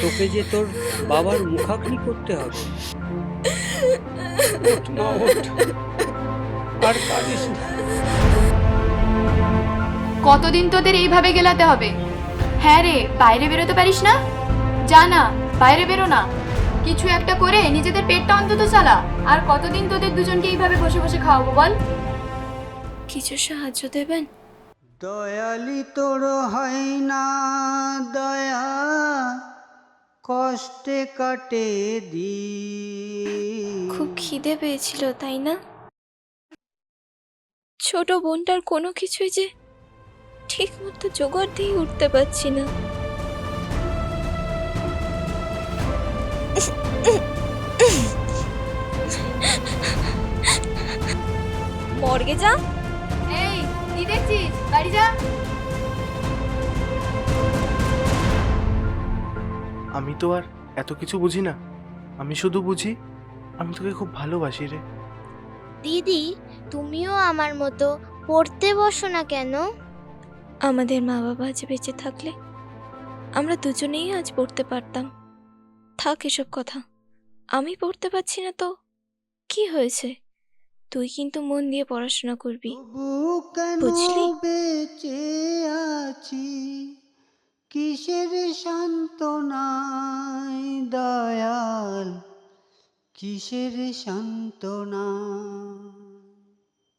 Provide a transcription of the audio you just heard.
তোকে যে তোর বাবার মুখাগ্নি করতে হবে। কতদিন তোদের এইভাবে গেলাতে হবে? হ্যাঁ রে, বাইরে বেরোতে পারিস না? যা না, বাইরে বেরো না। কিছু একটা করে নিজেদের পেটটা অন্তত চালা। আর কতদিন তোদের দুজনকে এইভাবে বসে বসে খাওয়াবো বল? কিছু সাহায্য দেবেন? দয়ালি তোর হয় না দয়া কষ্টে কাটে দি খুব খিদে পেয়েছিল তাই না? ছোট বোনটার কোনো কিছুই যে ঠিক মতো জোগাড় দিয়ে উঠতে পারছি না। মর্গে যা। এই কি দেখছিস? বাড়ি যা। আমি তো আর এত কিছু বুঝি না। আমি শুধু বুঝি আমি তোকে খুব ভালোবাসি রে। দিদি তুমিও আমার মতো পড়তে বসো না কেন? আমাদের মা বাবা আজ বেঁচে থাকলে আমরা দুজনেই আজ পড়তে পারতাম। থাক এসব কথা। আমি পড়তে পারছি না তো। কি হয়েছে? তুই কিন্তু মন দিয়ে পড়াশোনা করবি। বুঝলি? বেঁচে আছি? কিসের সান্ত্বনায় দয়াল? কিসের সান্ত্বনা